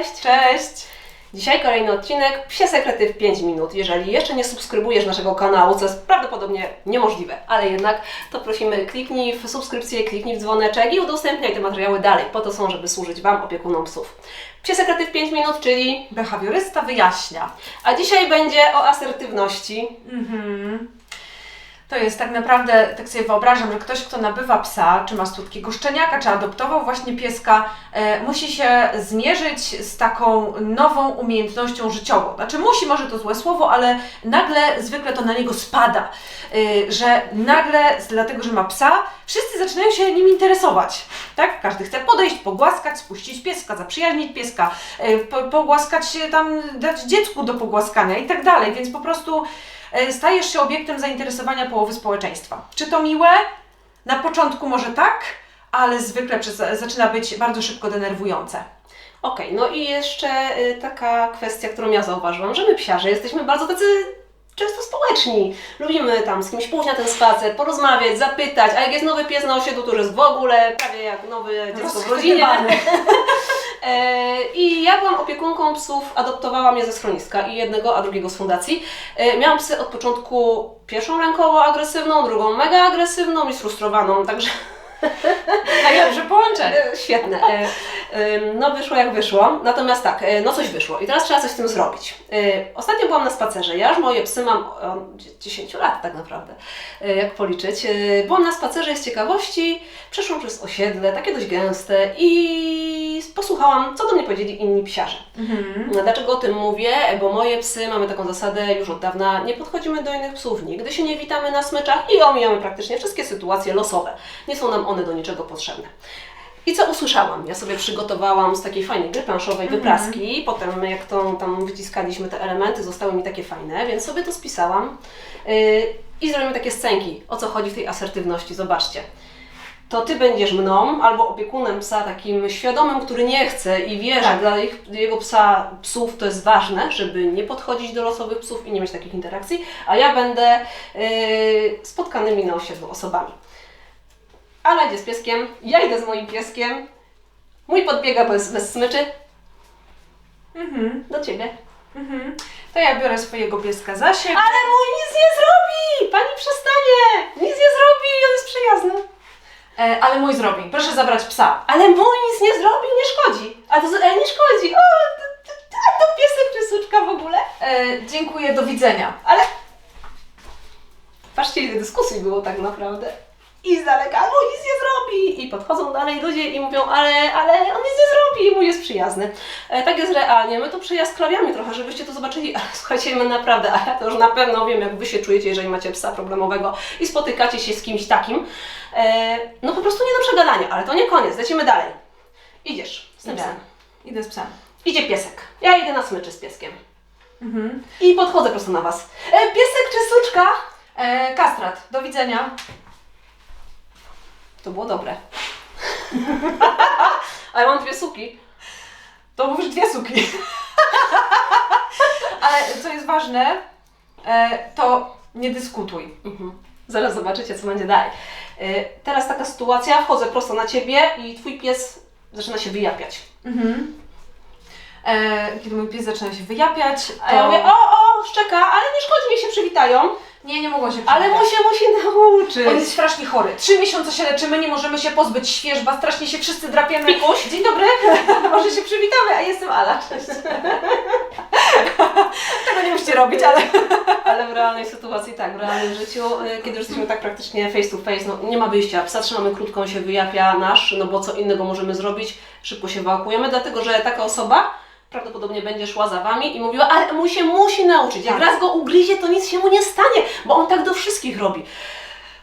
Cześć! Cześć! Dzisiaj kolejny odcinek Psie Sekrety w 5 minut. Jeżeli jeszcze nie subskrybujesz naszego kanału, co jest prawdopodobnie niemożliwe, ale jednak, to prosimy kliknij w subskrypcję, kliknij w dzwoneczek i udostępniaj te materiały dalej. Po to są, żeby służyć Wam, opiekunom psów. Psie Sekrety w 5 minut, czyli... Behawiorysta wyjaśnia. A dzisiaj będzie o asertywności. Mhm. Jest tak naprawdę, tak sobie wyobrażam, że ktoś, kto nabywa psa, czy ma słodkiego szczeniaka, czy adoptował właśnie pieska, e, musi się zmierzyć z taką nową umiejętnością życiową. Znaczy musi, może to złe słowo, ale nagle zwykle to na niego spada, e, że nagle, dlatego że ma psa, wszyscy zaczynają się nim interesować. Tak? Każdy chce podejść, pogłaskać, spuścić pieska, zaprzyjaźnić pieska, e, po, pogłaskać się tam, dać dziecku do pogłaskania i tak dalej, więc po prostu stajesz się obiektem zainteresowania połowy społeczeństwa. Czy to miłe? Na początku może tak, ale zwykle przez, zaczyna być bardzo szybko denerwujące. Okej, no i jeszcze y, taka kwestia, którą ja zauważyłam, że my psiarze jesteśmy bardzo tacy często społeczni. Lubimy tam z kimś pójść na ten spacer, porozmawiać, zapytać, a jak jest nowy pies na osiedlu, to już jest w ogóle prawie jak nowe dziecko w rodzinie. E, I ja byłam opiekunką psów, adoptowałam je ze schroniska i jednego, a drugiego z fundacji. E, Miałam psy od początku pierwszą rękowo agresywną, drugą mega agresywną i sfrustrowaną, także Najlepsze połączenie. Świetne. E, No wyszło jak wyszło. Natomiast tak, no coś wyszło i teraz trzeba coś z tym zrobić. Ostatnio byłam na spacerze. Ja już moje psy mam od 10 lat tak naprawdę, jak policzyć. Byłam na spacerze z ciekawości, przeszłam przez osiedle, takie dość gęste i posłuchałam, co do mnie powiedzieli inni psiarze. Mhm. Dlaczego o tym mówię? Bo moje psy mamy taką zasadę już od dawna, nie podchodzimy do innych psów, nigdy się nie witamy na smyczach i omijamy praktycznie wszystkie sytuacje losowe. Nie są nam one do niczego potrzebne. I co usłyszałam? Ja sobie przygotowałam z takiej fajnej gry planszowej Mhm. wypraski, potem jak to tam wyciskaliśmy te elementy, zostały mi takie fajne, więc sobie to spisałam yy, i zrobimy takie scenki, o co chodzi w tej asertywności, zobaczcie to ty będziesz mną albo opiekunem psa takim świadomym, który nie chce i wie, że Tak. dla ich, jego psa, psów to jest ważne, żeby nie podchodzić do losowych psów i nie mieć takich interakcji, a ja będę yy, spotkanymi na osiedlu osobami. Ala idzie z pieskiem, ja idę z moim pieskiem, mój podbiega bez, bez smyczy, Mhm. do ciebie. Mhm. To ja biorę swojego pieska Zasiek. Ale mój nic nie zrobi! Pani przestanie! Nic nie zrobi, on jest przyjazny. E, ale mój zrobi. Proszę zabrać psa. Ale mój nic nie zrobi, nie szkodzi. A to e, nie szkodzi. O, to, to, a to piesek czy suczka w ogóle? E, dziękuję, do widzenia. Ale patrzcie, ile dyskusji było tak naprawdę. I z daleka, mój nic nie zrobi. I podchodzą dalej ludzie i mówią, ale, ale on nic nie zrobi, mój jest przyjazny. E, tak jest realnie. My to przejaskrawiamy trochę, żebyście to zobaczyli. Ale słuchajcie, my naprawdę, a ja to już na pewno wiem, jak Wy się czujecie, jeżeli macie psa problemowego i spotykacie się z kimś takim. E, no po prostu nie do przegadania, ale to nie koniec, lecimy dalej. Idziesz z tym Idę. psem. Idę z psem. Idzie piesek. Ja idę na smyczy z pieskiem. Mhm. I podchodzę prosto na Was. E, piesek czy suczka? E, kastrat, do widzenia. To było dobre. A ja mam dwie suki. To mówisz dwie suki. Ale co jest ważne, e, to nie dyskutuj. Mhm. Zaraz zobaczycie, co będzie dalej. E, teraz taka sytuacja, wchodzę prosto na Ciebie i Twój pies zaczyna się wyjapiać. Mhm. E, kiedy mój pies zaczyna się wyjapiać, to... A ja mówię, o, o, szczeka, ale nie szkodzi, niech się przywitają. Nie, nie mogą się Ale mu się musi nauczyć. On jest strasznie chory. Trzy miesiące się leczymy, nie możemy się pozbyć świeżba, strasznie się wszyscy drapiemy. Pikuś. Dzień dobry, może się przywitamy, a jestem Ala, cześć. Tego nie musicie robić, ale... Ale w realnej sytuacji tak, w realnym życiu, y, kiedy już jesteśmy tak praktycznie face to face, no nie ma wyjścia. Psa trzymamy krótko, on się wyjapia nasz, no bo co innego możemy zrobić, szybko się ewakuujemy, dlatego że taka osoba prawdopodobnie będzie szła za Wami i mówiła, ale mu się musi nauczyć, jak Tak. raz go ugryzie, to nic się mu nie stanie, bo on tak do wszystkich robi.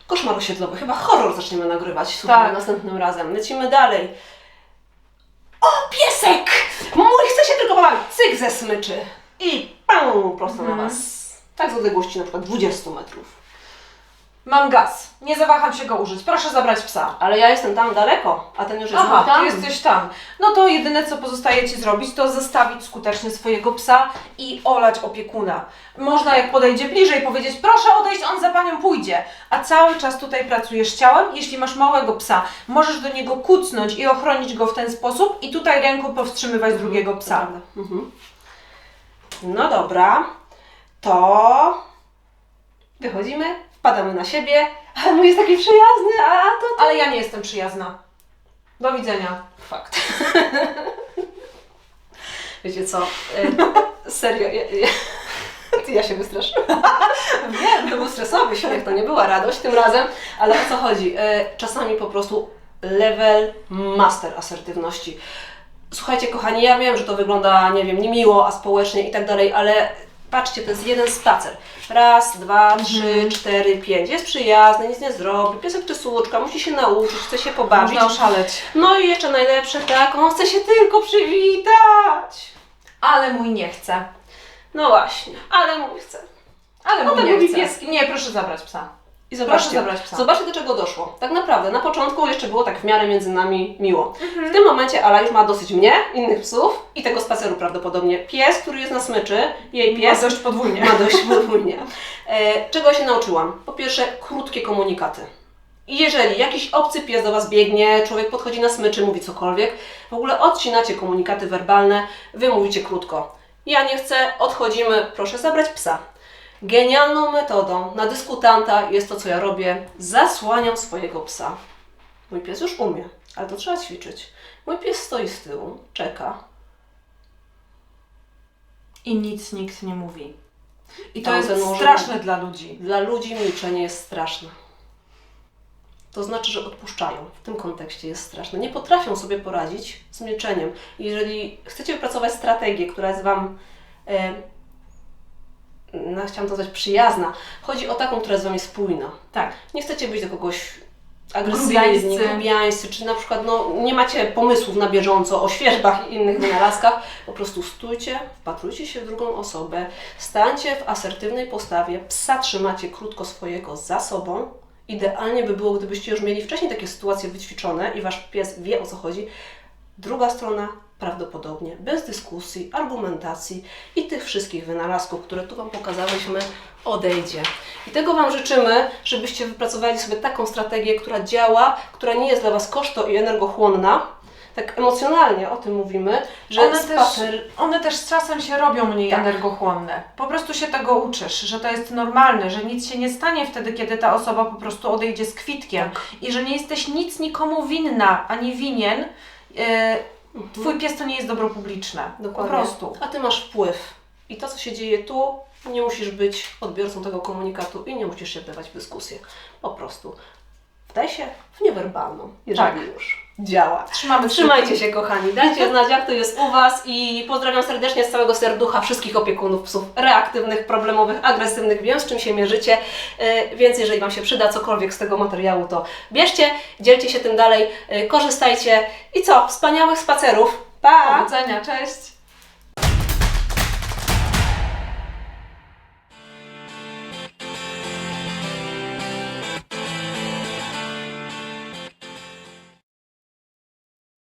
Koszmar osiedlowy, chyba horror zaczniemy nagrywać Tak. następnym razem. Lecimy dalej. O, piesek! Mój chce się tylko pobawić. Cyk ze smyczy. I pam, prosto Mhm. na Was. Tak z odległości na przykład 20 metrów. Mam gaz. Nie zawaham się go użyć. Proszę zabrać psa. Ale ja jestem tam daleko, a ten już jest Aha, tam. ty jesteś tam. No to jedyne, co pozostaje Ci zrobić, to zostawić skutecznie swojego psa i olać opiekuna. Można, jak podejdzie bliżej, powiedzieć, proszę odejść, on za Panią pójdzie. A cały czas tutaj pracujesz ciałem. Jeśli masz małego psa, możesz do niego kucnąć i ochronić go w ten sposób i tutaj ręką powstrzymywać drugiego To psa. Mhm. No dobra, to wychodzimy, wpadamy na siebie, ale mój jest taki przyjazny, a to Ale ja nie jestem przyjazna. Do widzenia. fakt. Wiecie co, e, serio, ja, ja, ty ja się wystraszyłam. Wiem, to był stresowy śmiech, to nie była radość tym razem, ale o co chodzi? E, Czasami po prostu level master asertywności. Słuchajcie, kochani, ja wiem, że to wygląda, nie wiem, niemiło, a społecznie i tak dalej, ale patrzcie, to jest jeden spacer. Raz, dwa, trzy, cztery, pięć. Jest przyjazny, nic nie zrobi, piesek czy słuczka, musi się nauczyć, chce się pobawić. Można oszaleć. No i jeszcze najlepsze, tak, on chce się tylko przywitać. Ale mój nie chce. No właśnie, ale mój chce. Ale No mój tak nie chce. pieski. Nie, proszę zabrać psa. I zobaczcie, Proszę zabrać psa. zobaczcie do czego doszło. Tak naprawdę, na początku jeszcze było tak w miarę między nami miło. Mhm. W tym momencie Ala już ma dosyć mnie, innych psów i tego spaceru prawdopodobnie. Pies, który jest na smyczy, jej pies Jest dość podwójnie. ma dość podwójnie. E, czego się nauczyłam? Po pierwsze, krótkie komunikaty. I jeżeli jakiś obcy pies do Was biegnie, człowiek podchodzi na smyczy, mówi cokolwiek, w ogóle odcinacie komunikaty werbalne, Wy mówicie krótko. Ja nie chcę, odchodzimy, proszę zabrać psa. Genialną metodą na dyskutanta jest to, co ja robię. Zasłaniam swojego psa. Mój pies już umie, ale to trzeba ćwiczyć. Mój pies stoi z tyłu, czeka. I nic nikt nie mówi. I to jest straszne dla ludzi. Dla ludzi milczenie jest straszne. To znaczy, że odpuszczają. W tym kontekście jest straszne. Nie potrafią sobie poradzić z milczeniem. Jeżeli chcecie wypracować strategię, która jest Wam, e, no, chciałam to nazwać przyjazna, chodzi o taką, która jest z Wami spójna. Tak. Nie chcecie być do kogoś agresywni, Grubiańscy. czy na przykład no, nie macie pomysłów na bieżąco o świeżbach i innych wynalazkach, po prostu stójcie, wpatrujcie się w drugą osobę, stańcie w asertywnej postawie, psa trzymacie krótko swojego za sobą. Idealnie by było, gdybyście już mieli wcześniej takie sytuacje wyćwiczone i Wasz pies wie o co chodzi. Druga strona prawdopodobnie bez dyskusji, argumentacji i tych wszystkich wynalazków, które tu Wam pokazałyśmy, odejdzie. I tego Wam życzymy, żebyście wypracowali sobie taką strategię, która działa, która nie jest dla Was koszto i energochłonna. Tak emocjonalnie o tym mówimy, że One też, spacer... one też z czasem się robią mniej Tak. energochłonne. Po prostu się tego uczysz, że to jest normalne, że nic się nie stanie wtedy, kiedy ta osoba po prostu odejdzie z kwitkiem. Tak. I że nie jesteś nic nikomu winna, ani winien. Yy, twój pies to nie jest dobro publiczne. Dokładnie. Po prostu. A Ty masz wpływ. I to, co się dzieje tu, nie musisz być odbiorcą tego komunikatu i nie musisz się wdawać w dyskusję. Po prostu wdaj się w niewerbalną, jeżeli Tak. już działa. Trzymamy Trzymajcie kciuki. się, kochani. Dajcie znać, jak to jest u Was i pozdrawiam serdecznie z całego serducha wszystkich opiekunów psów reaktywnych, problemowych, agresywnych. Wiem, z czym się mierzycie, yy, więc jeżeli Wam się przyda cokolwiek z tego materiału, to bierzcie, dzielcie się tym dalej, yy, korzystajcie i co? Wspaniałych spacerów. Pa! Powodzenia, cześć!